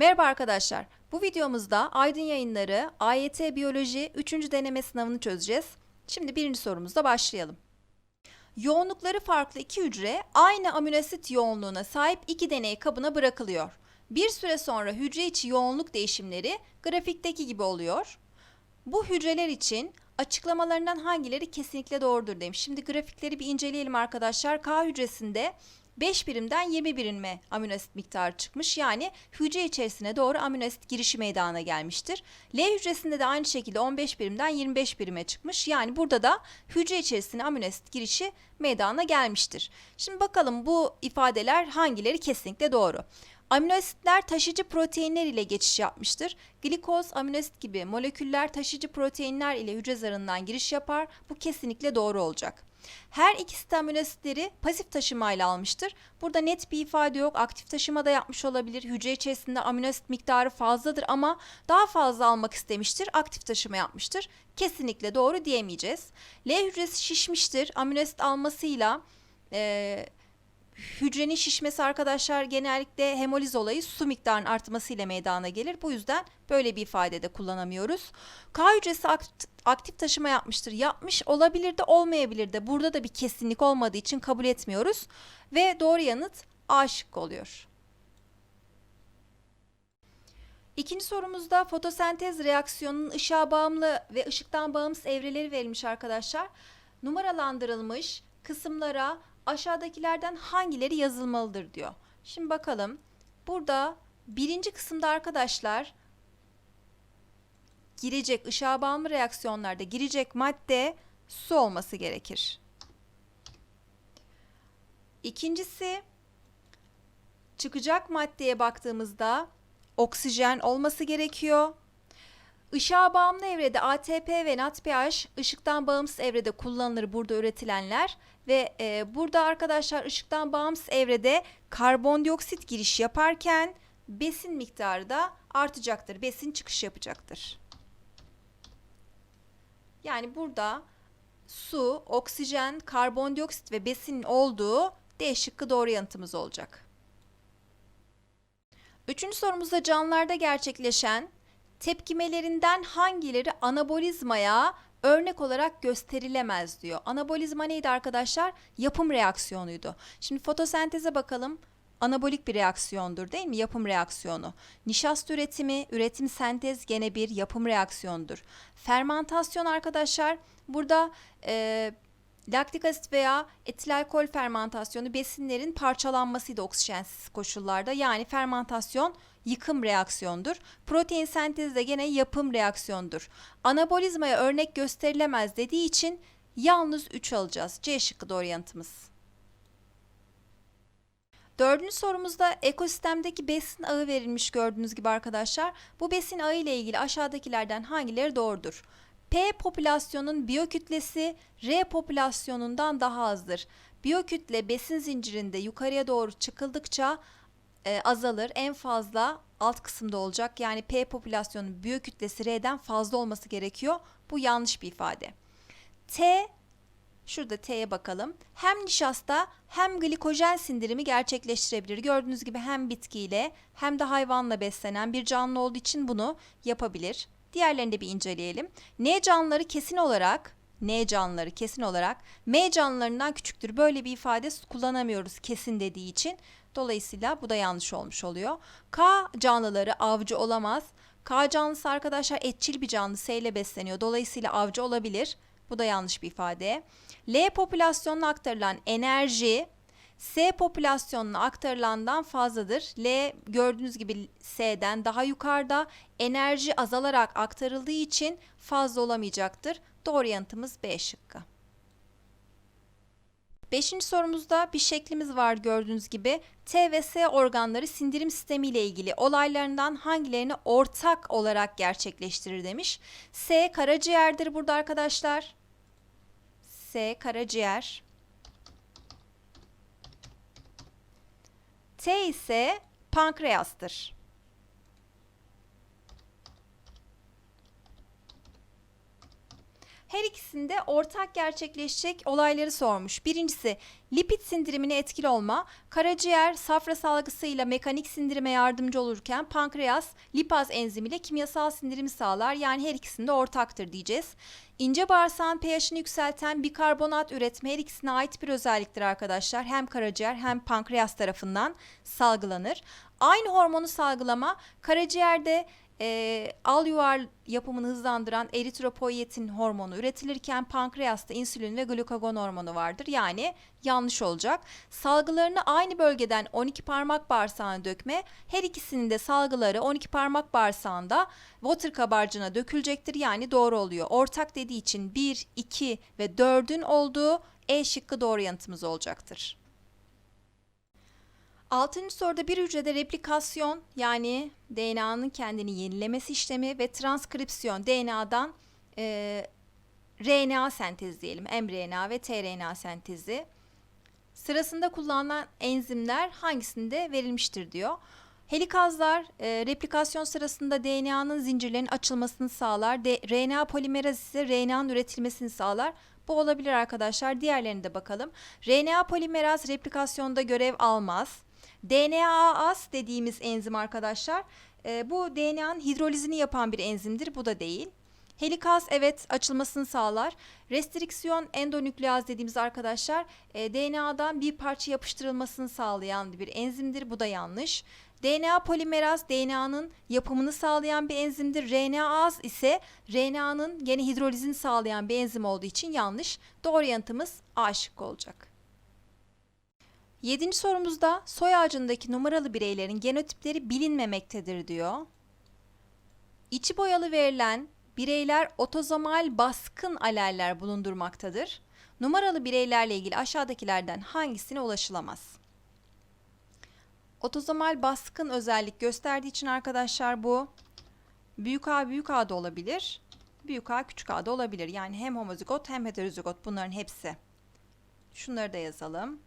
Merhaba arkadaşlar. Bu videomuzda Aydın Yayınları AYT Biyoloji 3. deneme sınavını çözeceğiz. Şimdi birinci sorumuzda başlayalım. Yoğunlukları farklı iki hücre aynı aminoasit yoğunluğuna sahip iki deney kabına bırakılıyor. Bir süre sonra hücre içi yoğunluk değişimleri grafikteki gibi oluyor. Bu hücreler için açıklamalarından hangileri kesinlikle doğrudur demiş. Şimdi grafikleri bir inceleyelim arkadaşlar. K hücresinde 5 birimden 20 birime aminoasit miktarı çıkmış. Yani hücre içerisine doğru aminoasit girişi meydana gelmiştir. L hücresinde de aynı şekilde 15 birimden 25 birime çıkmış. Yani burada da hücre içerisine aminoasit girişi meydana gelmiştir. Şimdi bakalım bu ifadeler hangileri kesinlikle doğru. Aminoasitler taşıyıcı proteinler ile geçiş yapmıştır. Glikoz, aminoasit gibi moleküller taşıyıcı proteinler ile hücre zarından giriş yapar. Bu kesinlikle doğru olacak. Her ikisi de aminoasitleri pasif taşımayla almıştır. Burada net bir ifade yok. Aktif taşıma da yapmış olabilir. Hücre içerisinde aminoasit miktarı fazladır ama daha fazla almak istemiştir. Aktif taşıma yapmıştır. Kesinlikle doğru diyemeyeceğiz. L hücresi şişmiştir. Aminoasit almasıyla e, hücrenin şişmesi arkadaşlar genellikle hemoliz olayı su miktarının artmasıyla meydana gelir. Bu yüzden böyle bir ifade de kullanamıyoruz. K hücresi aktif taşıma yapmıştır. Yapmış olabilir de olmayabilir de. Burada da bir kesinlik olmadığı için kabul etmiyoruz. Ve doğru yanıt A şıkkı oluyor. İkinci sorumuzda fotosentez reaksiyonunun ışığa bağımlı ve ışıktan bağımsız evreleri verilmiş arkadaşlar. Numaralandırılmış kısımlara aşağıdakilerden hangileri yazılmalıdır diyor. Şimdi bakalım. Burada birinci kısımda arkadaşlar girecek ışığa bağımlı reaksiyonlarda girecek madde su olması gerekir. İkincisi çıkacak maddeye baktığımızda oksijen olması gerekiyor. Işığa bağımlı evrede ATP ve NADPH, ışıktan bağımsız evrede kullanılır burada üretilenler ve e, burada arkadaşlar ışıktan bağımsız evrede karbondioksit giriş yaparken besin miktarı da artacaktır. Besin çıkış yapacaktır. Yani burada su, oksijen, karbondioksit ve besin olduğu D şıkkı doğru yanıtımız olacak. Üçüncü sorumuzda canlılarda gerçekleşen tepkimelerinden hangileri anabolizmaya örnek olarak gösterilemez diyor. Anabolizma neydi arkadaşlar? Yapım reaksiyonuydu. Şimdi fotosenteze bakalım. Anabolik bir reaksiyondur değil mi? Yapım reaksiyonu. Nişasta üretimi, üretim sentez gene bir yapım reaksiyonudur. Fermantasyon arkadaşlar burada e, laktik asit veya etil alkol fermantasyonu besinlerin parçalanmasıydı oksijensiz koşullarda. Yani fermantasyon yıkım reaksiyondur. Protein sentezi de gene yapım reaksiyondur. Anabolizmaya örnek gösterilemez dediği için yalnız 3 alacağız. C şıkkı doğru yanıtımız. Dördüncü sorumuzda ekosistemdeki besin ağı verilmiş gördüğünüz gibi arkadaşlar. Bu besin ağı ile ilgili aşağıdakilerden hangileri doğrudur? P popülasyonun biyokütlesi R popülasyonundan daha azdır. Biyokütle besin zincirinde yukarıya doğru çıkıldıkça e, azalır. En fazla alt kısımda olacak. Yani P popülasyonun biyokütlesi R'den fazla olması gerekiyor. Bu yanlış bir ifade. T Şurada T'ye bakalım. Hem nişasta hem glikojen sindirimi gerçekleştirebilir. Gördüğünüz gibi hem bitkiyle hem de hayvanla beslenen bir canlı olduğu için bunu yapabilir. Diğerlerini de bir inceleyelim. N canlıları kesin olarak N canlıları kesin olarak M canlılarından küçüktür. Böyle bir ifade kullanamıyoruz kesin dediği için. Dolayısıyla bu da yanlış olmuş oluyor. K canlıları avcı olamaz. K canlısı arkadaşlar etçil bir canlı S ile besleniyor. Dolayısıyla avcı olabilir. Bu da yanlış bir ifade. L popülasyonuna aktarılan enerji S popülasyonuna aktarılandan fazladır. L gördüğünüz gibi S'den daha yukarıda enerji azalarak aktarıldığı için fazla olamayacaktır. Doğru yanıtımız B şıkkı. Beşinci sorumuzda bir şeklimiz var gördüğünüz gibi. T ve S organları sindirim sistemi ile ilgili olaylarından hangilerini ortak olarak gerçekleştirir demiş. S karaciğerdir burada arkadaşlar. S karaciğer. T ise pankreastır. Her ikisinde ortak gerçekleşecek olayları sormuş. Birincisi lipid sindirimine etkili olma. Karaciğer safra salgısıyla mekanik sindirime yardımcı olurken pankreas lipaz enzimiyle kimyasal sindirimi sağlar. Yani her ikisinde ortaktır diyeceğiz. İnce bağırsağın pH'ini yükselten bikarbonat üretme her ikisine ait bir özelliktir arkadaşlar. Hem karaciğer hem pankreas tarafından salgılanır. Aynı hormonu salgılama karaciğerde e, al yuvar yapımını hızlandıran eritropoietin hormonu üretilirken pankreasta insülin ve glukagon hormonu vardır. Yani yanlış olacak. Salgılarını aynı bölgeden 12 parmak bağırsağına dökme her ikisinin de salgıları 12 parmak bağırsağında water kabarcığına dökülecektir. Yani doğru oluyor. Ortak dediği için 1, 2 ve 4'ün olduğu E şıkkı doğru yanıtımız olacaktır. Altıncı soruda bir hücrede replikasyon yani DNA'nın kendini yenilemesi işlemi ve transkripsiyon DNA'dan e, RNA sentezi diyelim. mRNA ve tRNA sentezi. Sırasında kullanılan enzimler hangisinde verilmiştir diyor. Helikazlar e, replikasyon sırasında DNA'nın zincirlerin açılmasını sağlar. De, RNA polimeraz ise RNA'nın üretilmesini sağlar. Bu olabilir arkadaşlar. Diğerlerine de bakalım. RNA polimeraz replikasyonda görev almaz. DNAAS dediğimiz enzim arkadaşlar e, bu DNA'nın hidrolizini yapan bir enzimdir. Bu da değil. Helikaz evet açılmasını sağlar. Restriksiyon endonükleaz dediğimiz arkadaşlar e, DNA'dan bir parça yapıştırılmasını sağlayan bir enzimdir. Bu da yanlış. DNA polimeraz DNA'nın yapımını sağlayan bir enzimdir. RNAaz ise RNA'nın gene hidrolizini sağlayan bir enzim olduğu için yanlış. Doğru yanıtımız A şıkkı olacak. Yedinci sorumuzda soy ağacındaki numaralı bireylerin genotipleri bilinmemektedir diyor. İçi boyalı verilen bireyler otozomal baskın aleller bulundurmaktadır. Numaralı bireylerle ilgili aşağıdakilerden hangisine ulaşılamaz? Otozomal baskın özellik gösterdiği için arkadaşlar bu büyük A büyük A da olabilir. Büyük A küçük A da olabilir. Yani hem homozigot hem heterozigot bunların hepsi. Şunları da yazalım.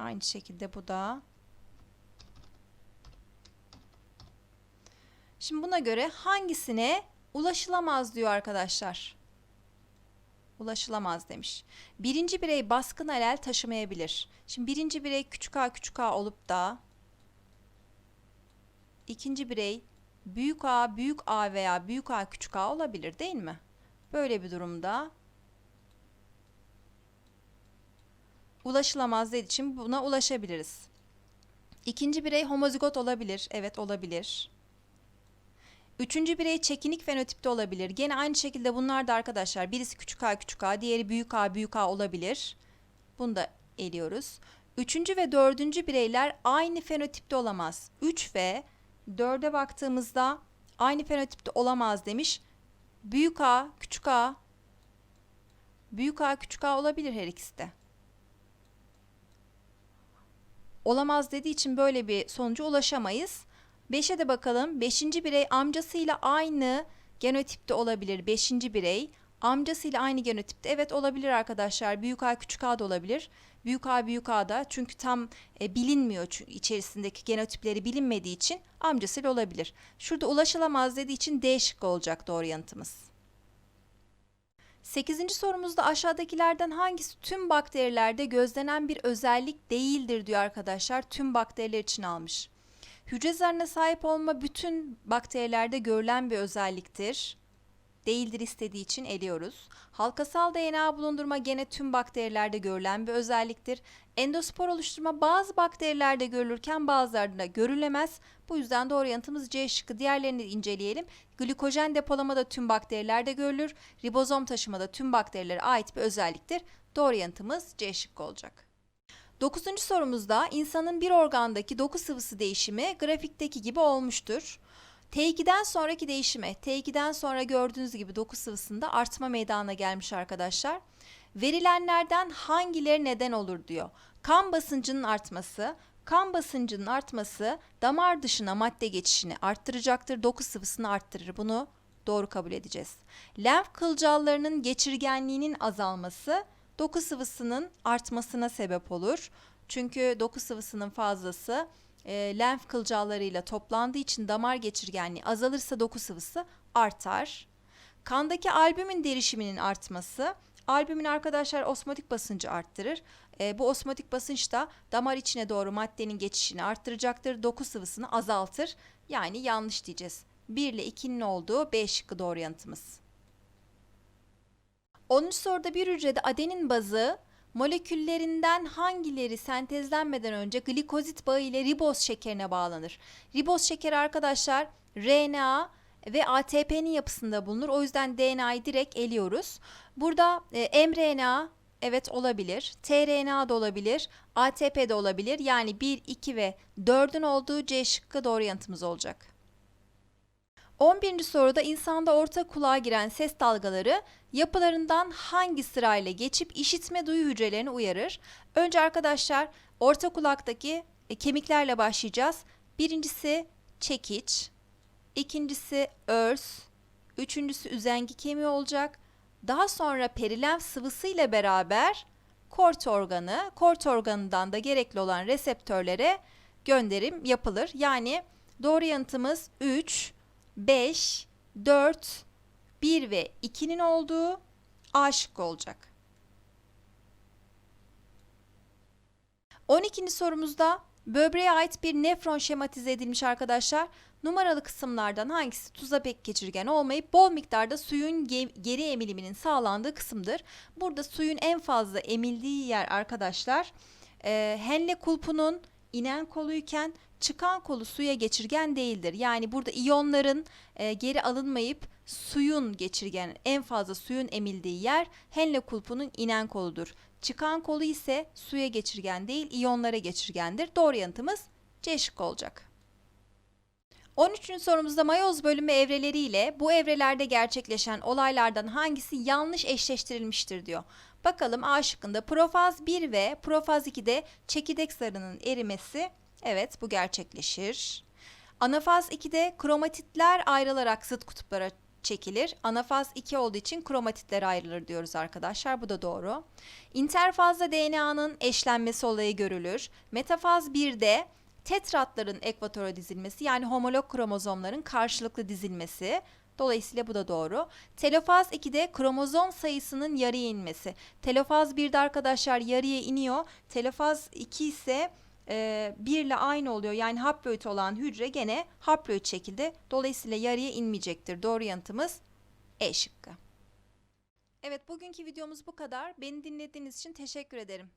Aynı şekilde bu da. Şimdi buna göre hangisine ulaşılamaz diyor arkadaşlar. Ulaşılamaz demiş. Birinci birey baskın alel taşımayabilir. Şimdi birinci birey küçük a küçük a olup da ikinci birey büyük a büyük a veya büyük a küçük a olabilir değil mi? Böyle bir durumda ulaşılamaz dediği için buna ulaşabiliriz. İkinci birey homozigot olabilir. Evet olabilir. Üçüncü birey çekinik fenotipte olabilir. Gene aynı şekilde bunlar da arkadaşlar birisi küçük a küçük a, diğeri büyük a büyük a olabilir. Bunu da eliyoruz. Üçüncü ve dördüncü bireyler aynı fenotipte olamaz. Üç ve dörde baktığımızda aynı fenotipte olamaz demiş. Büyük a, küçük a, büyük a, küçük a olabilir her ikisi de olamaz dediği için böyle bir sonuca ulaşamayız. 5'e de bakalım. 5. birey amcasıyla aynı genotipte olabilir. 5. birey amcasıyla aynı genotipte. Evet olabilir arkadaşlar. Büyük A küçük A da olabilir. Büyük A büyük A da çünkü tam e, bilinmiyor çünkü içerisindeki genotipleri bilinmediği için amcasıyla olabilir. Şurada ulaşılamaz dediği için D şıkkı olacak doğru yanıtımız. Sekizinci sorumuzda aşağıdakilerden hangisi tüm bakterilerde gözlenen bir özellik değildir diyor arkadaşlar. Tüm bakteriler için almış. Hücre zarına sahip olma bütün bakterilerde görülen bir özelliktir. Değildir istediği için eliyoruz. Halkasal DNA bulundurma gene tüm bakterilerde görülen bir özelliktir. Endospor oluşturma bazı bakterilerde görülürken bazılarında görülemez. Bu yüzden doğru yanıtımız C şıkkı. Diğerlerini inceleyelim. Glikojen depolama da tüm bakterilerde görülür. Ribozom taşıma da tüm bakterilere ait bir özelliktir. Doğru yanıtımız C şıkkı olacak. Dokuzuncu sorumuzda insanın bir organdaki doku sıvısı değişimi grafikteki gibi olmuştur. T2'den sonraki değişime, T2'den sonra gördüğünüz gibi doku sıvısında artma meydana gelmiş arkadaşlar. Verilenlerden hangileri neden olur diyor. Kan basıncının artması, kan basıncının artması damar dışına madde geçişini arttıracaktır, doku sıvısını arttırır. Bunu doğru kabul edeceğiz. Lenf kılcallarının geçirgenliğinin azalması doku sıvısının artmasına sebep olur. Çünkü doku sıvısının fazlası e, lenf kılcallarıyla toplandığı için damar geçirgenliği azalırsa doku sıvısı artar. Kandaki albümin derişiminin artması albümin arkadaşlar osmotik basıncı arttırır. E, bu osmotik basınç da damar içine doğru maddenin geçişini arttıracaktır. Doku sıvısını azaltır. Yani yanlış diyeceğiz. 1 ile 2'nin olduğu B şıkkı doğru yanıtımız. 10. soruda bir hücrede adenin bazı moleküllerinden hangileri sentezlenmeden önce glikozit bağı ile riboz şekerine bağlanır? Riboz şekeri arkadaşlar RNA ve ATP'nin yapısında bulunur. O yüzden DNA'yı direkt eliyoruz. Burada e, mRNA evet olabilir. tRNA da olabilir. ATP de olabilir. Yani 1, 2 ve 4'ün olduğu C şıkkı doğru yanıtımız olacak. 11. soruda insanda orta kulağa giren ses dalgaları yapılarından hangi sırayla geçip işitme duyu hücrelerini uyarır? Önce arkadaşlar orta kulaktaki e, kemiklerle başlayacağız. Birincisi çekiç, ikincisi örs, üçüncüsü üzengi kemiği olacak. Daha sonra perilenf sıvısı ile beraber kort organı, kort organından da gerekli olan reseptörlere gönderim yapılır. Yani doğru yanıtımız 3, 5, 4, 1 ve 2'nin olduğu A şıkkı olacak. 12. sorumuzda böbreğe ait bir nefron şematize edilmiş arkadaşlar. Numaralı kısımlardan hangisi tuza pek geçirgen olmayıp bol miktarda suyun ge- geri emiliminin sağlandığı kısımdır. Burada suyun en fazla emildiği yer arkadaşlar e, Henle kulpunun inen koluyken çıkan kolu suya geçirgen değildir. Yani burada iyonların e, geri alınmayıp suyun geçirgen en fazla suyun emildiği yer Henle kulpunun inen koludur. Çıkan kolu ise suya geçirgen değil iyonlara geçirgendir. Doğru yanıtımız C şıkkı olacak. 13. sorumuzda mayoz bölünme evreleriyle bu evrelerde gerçekleşen olaylardan hangisi yanlış eşleştirilmiştir diyor. Bakalım A şıkkında profaz 1 ve profaz 2'de çekirdek zarının erimesi evet bu gerçekleşir. Anafaz 2'de kromatitler ayrılarak zıt kutuplara çekilir. Anafaz 2 olduğu için kromatitler ayrılır diyoruz arkadaşlar. Bu da doğru. İnterfazda DNA'nın eşlenmesi olayı görülür. Metafaz 1'de tetratların ekvatora dizilmesi yani homolog kromozomların karşılıklı dizilmesi. Dolayısıyla bu da doğru. Telofaz 2'de kromozom sayısının yarıya inmesi. Telofaz 1'de arkadaşlar yarıya iniyor. Telofaz 2 ise e, 1 ile aynı oluyor. Yani haploid olan hücre gene haploid şekilde. Dolayısıyla yarıya inmeyecektir. Doğru yanıtımız E şıkkı. Evet bugünkü videomuz bu kadar. Beni dinlediğiniz için teşekkür ederim.